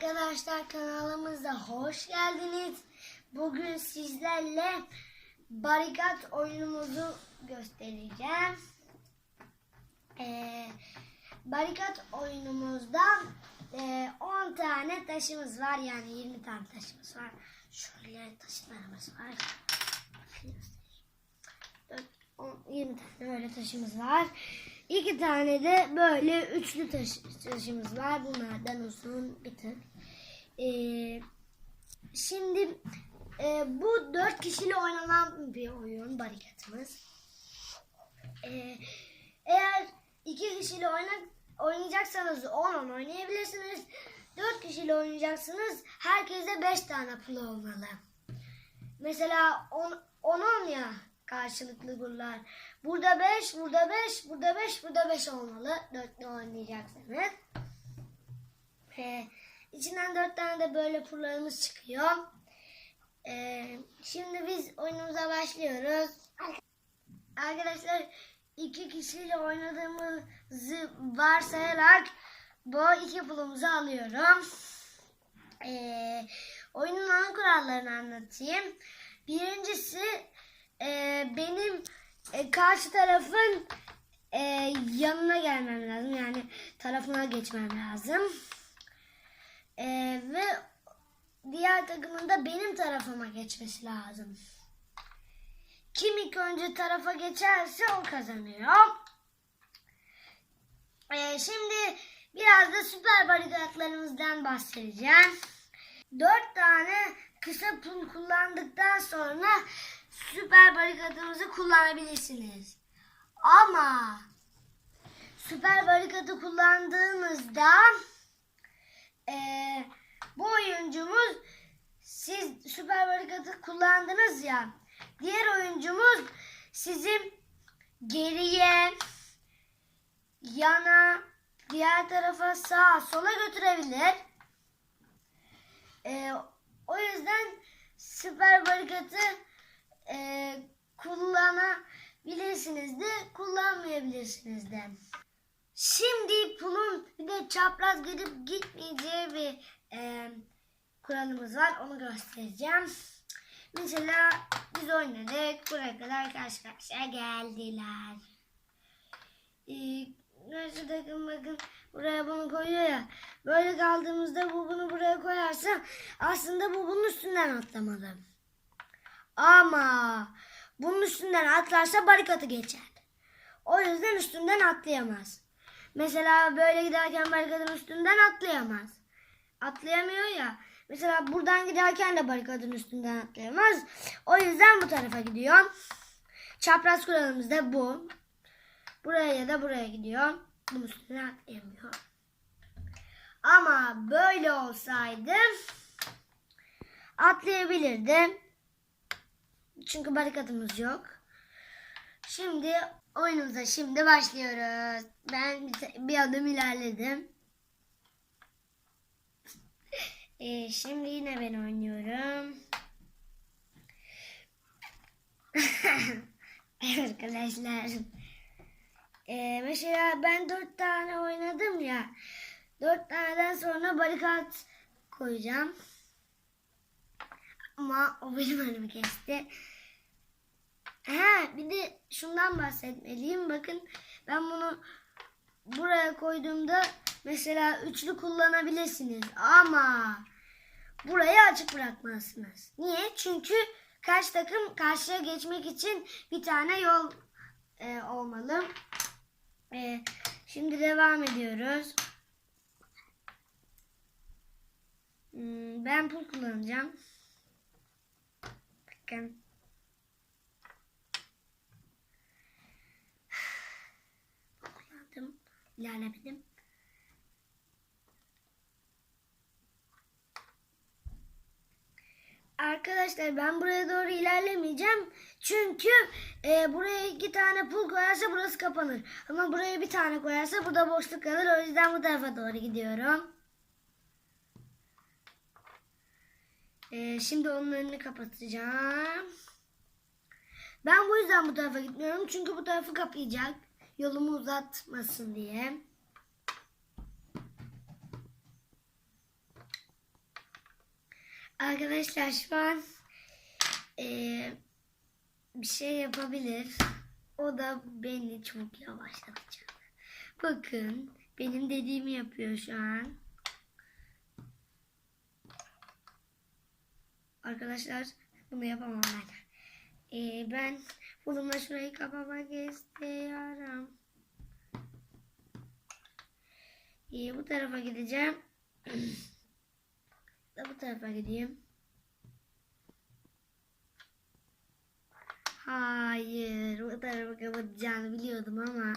Arkadaşlar kanalımıza hoş geldiniz. Bugün sizlerle barikat oyunumuzu göstereceğim. Ee, barikat oyunumuzda e, 10 tane taşımız var. Yani 20 tane taşımız var. Şöyle taşlarımız var. On, 20 tane böyle taşımız var. İki tane de böyle üçlü taş, taşımız var. Bunlardan uzun bir tık. Ee, şimdi e, bu dört kişiyle oynanan bir oyun barikatımız. Ee, eğer iki kişiyle oyna, oynayacaksanız 10 10 oynayabilirsiniz. Dört kişiyle oynayacaksınız. Herkese 5 tane pul olmalı. Mesela 10 10 ya karşılıklı gollar. Burada 5, burada 5, burada 5, burada 5 olmalı. Dörtlü oynayacaksınız. Ee, içinden 4 tane de böyle pullarımız çıkıyor. Ee, şimdi biz oyunumuza başlıyoruz. Arkadaşlar iki kişiyle oynadığımızı varsayarak bu iki pulumuzu alıyorum. Ee, oyunun ana kurallarını anlatayım. Birincisi e, benim e, karşı tarafın e, yanına gelmem lazım. Yani tarafına geçmem lazım. E, ve diğer takımın da benim tarafıma geçmesi lazım. Kim ilk önce tarafa geçerse o kazanıyor. E, şimdi biraz da süper barikatlarımızdan bahsedeceğim. Dört tane kısa pul kullandıktan sonra süper barikatımızı kullanabilirsiniz. Ama süper barikatı kullandığınızda eee, bu oyuncumuz siz süper barikatı kullandınız ya diğer oyuncumuz sizi geriye yana diğer tarafa sağa sola götürebilir. Ee, o yüzden süper barikatı e, kullanabilirsiniz de kullanmayabilirsiniz de. Şimdi pulun bir de çapraz gidip gitmeyeceği bir e, kuralımız var. Onu göstereceğim. Mesela biz oynadık. Buraya kadar karşı karşıya geldiler. Ee, karşı takım bakın buraya bunu koyuyor ya. Böyle kaldığımızda bu bunu buraya koyarsa aslında bu bunun üstünden atlamalı. Ama bunun üstünden atlarsa barikatı geçer. O yüzden üstünden atlayamaz. Mesela böyle giderken barikatın üstünden atlayamaz. Atlayamıyor ya. Mesela buradan giderken de barikatın üstünden atlayamaz. O yüzden bu tarafa gidiyor. Çapraz kuralımız da bu. Buraya ya da buraya gidiyor. Bunun üstüne atlayamıyor. Ama böyle olsaydı atlayabilirdi. Çünkü barikatımız yok. Şimdi oyunumuza şimdi başlıyoruz. Ben bir- adım ilerledim. Ee, şimdi yine ben oynuyorum. Arkadaşlar. Ee, mesela ben dört tane oynadım ya. Dört taneden sonra barikat koyacağım. Ama o benim önümü kesti. Ha, bir de şundan bahsetmeliyim. Bakın ben bunu buraya koyduğumda mesela üçlü kullanabilirsiniz. Ama burayı açık bırakmazsınız. Niye? Çünkü karşı takım karşıya geçmek için bir tane yol e, olmalı. E, şimdi devam ediyoruz. Hmm, Ben pul kullanacağım. Bakın. Kullandım. İlerlemedim. Arkadaşlar ben buraya doğru ilerlemeyeceğim. Çünkü e, buraya iki tane pul koyarsa burası kapanır. Ama buraya bir tane koyarsa burada boşluk kalır. O yüzden bu tarafa doğru gidiyorum. E, şimdi onun önünü kapatacağım. Ben bu yüzden bu tarafa gitmiyorum. Çünkü bu tarafı kapayacak. Yolumu uzatmasın diye. Arkadaşlar şu an eee, bir şey yapabilir. O da beni çok yavaşlatacak. Bakın benim dediğimi yapıyor şu an. Arkadaşlar bunu yapamam ben. Ee, ben bununla şurayı kapamak istiyorum. Ee, bu tarafa gideceğim. da bu tarafa gideyim. Hayır, bu tarafa kapatacağını biliyordum ama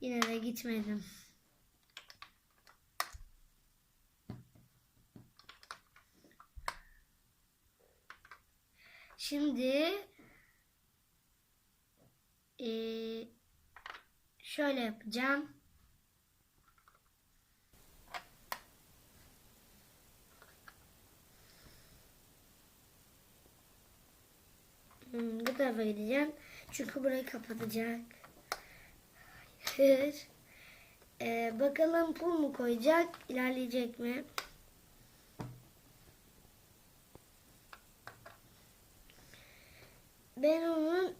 yine de gitmedim. Şimdi eee, şöyle yapacağım. Hmm, bu tarafa gideceğim. Çünkü burayı kapatacak. Hayır. Ee, bakalım pul mu koyacak? ilerleyecek mi? Ben onun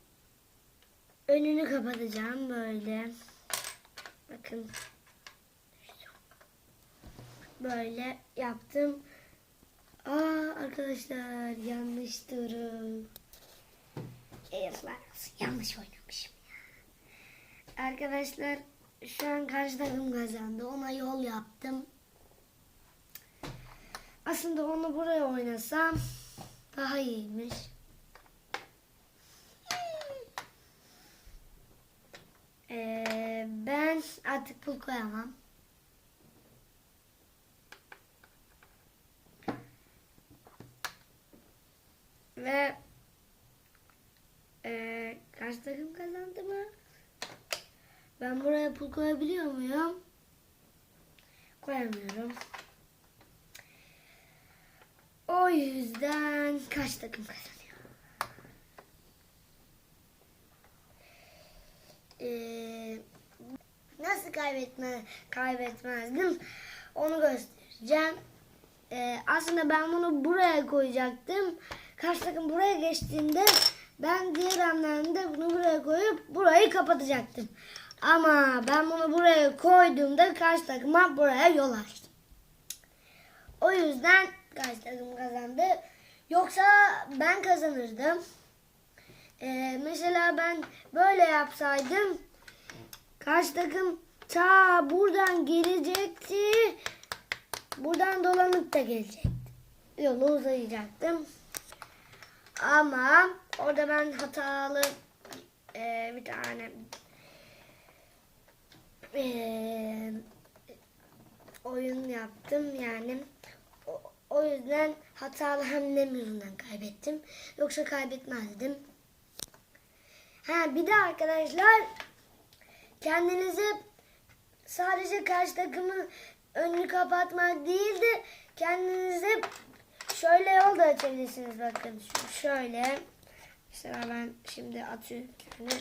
önünü kapatacağım böyle. Bakın. Böyle yaptım. Aa arkadaşlar yanlış durum. Olsun. Yanlış oynamışım ya. Arkadaşlar şu an karşı takım kazandı. Ona yol yaptım. Aslında onu buraya oynasam daha iyiymiş. Ben artık pul koyamam. Ve ee, karşı takım kazandı mı? Ben buraya pul koyabiliyor muyum? Koyamıyorum. O yüzden kaç takım kazanıyor? Ee, nasıl kaybetme kaybetmezdim? Onu göstereceğim. Ee, aslında ben bunu buraya koyacaktım. Karşı takım buraya geçtiğinde ben diğer hamlemde bunu buraya koyup burayı kapatacaktım. Ama ben bunu buraya koyduğumda karşı takıma buraya yol açtım. O yüzden karşı takım kazandı. Yoksa ben kazanırdım. Ee, mesela ben böyle yapsaydım karşı takım ta buradan gelecekti. Buradan dolanıp da gelecekti. Yolu uzayacaktım. Ama orada ben hatalı e, bir tane e, oyun yaptım yani. O, o yüzden hatalı hamlem yüzünden kaybettim. Yoksa kaybetmezdim. Ha bir de arkadaşlar kendinizi sadece karşı takımın önünü kapatmak değil de kendinize şöyle yol da açabilirsiniz bakın. Şöyle. Mesela ben şimdi atıyorum yani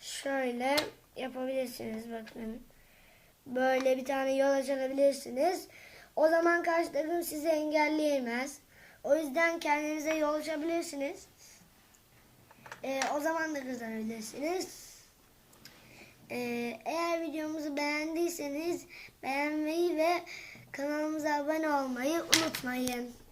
şöyle yapabilirsiniz bakın. Böyle bir tane yol açabilirsiniz. O zaman karşı takım sizi engelleyemez. O yüzden kendinize yol açabilirsiniz. Ee, o zaman da kazanabilirsiniz ee, eğer videomuzu beğendiyseniz beğenmeyi ve kanalımıza abone olmayı unutmayın.